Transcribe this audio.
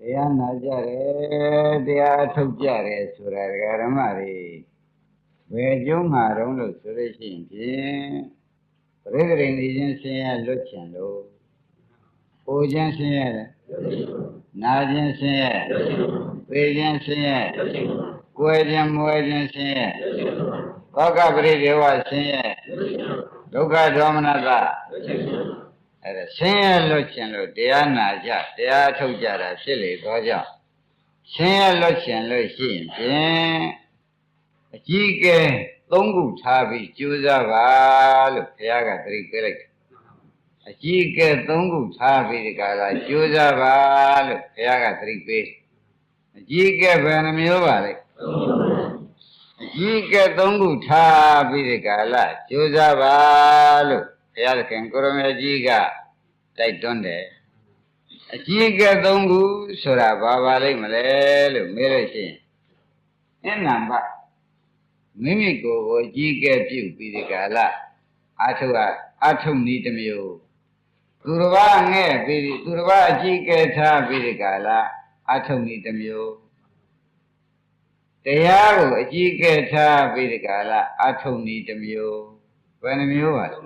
တရားနာကြတယ်တရားထုတ်ကြတယ်ဆိုတာဒကာဓမ္မတွေဘယ်ကျုံးမှာတော့လို့ဆိုလို့ရှိရင်ဖြင့်ပရိသေရိနေချင်းဆင်းရဲလွတ်ချင်လို့ပူခြင်းဆင်းရဲတယ်နာခြင်းဆင်းရဲသိခြင်းဆင်းရဲကိုယ်ခြင်းမွဲခြင်းဆင်းရဲသောကပရိဒေဝဆင်းရဲဒုက္ခဒေါမနတ အဲ့ဒါဆင်းရဲလွတ်ချင်လို့တရားနာကြတရားထုတ်ကြတာဖြစ်လေသောကြောင့်ဆင်းရဲလွတ်ချင်လို့ရှိရင်ဖြင့်အကြီးကဲသုံးခုထားပြီးကြိုးစားပါလို့ဘုရားကသတိပေးလိုက်တယ်အကြီးကဲသုံးခုထားပြီးဒီကလာကြိုးစားပါလို့ဘုရားကသတိပေးတယ်အကြီးကဲဘယ်နှမျိုးပါလဲအကြီးကဲသုံးခုထားပြီးဒီကလာကြိုးစားပါလို့ဘု ရားသခင်ကိုရမေကြီးကတိုက်တွန်းတယ်အကြီးကဲသုံးခုဆိုတာဘာပါလိမ့်မလဲလို့မေးလို့ရှိရင်အနန္တမိမိကိုယ်ကိုအကြီးကဲပြုပြီးဒီကလာအာထုအာထုနည်းတစ်မျိုးသူတစ်ပါးငဲ့ပြီးသူတစ်ပါးအကြီးကဲထားပြီးဒီကလာအာထုနည်းတစ်မျိုးတရားကိုအကြီးကဲထားပြီးဒီကလာအာထုနည်းတစ်မျိုး ဘယ်နှမျိုးပါလဲ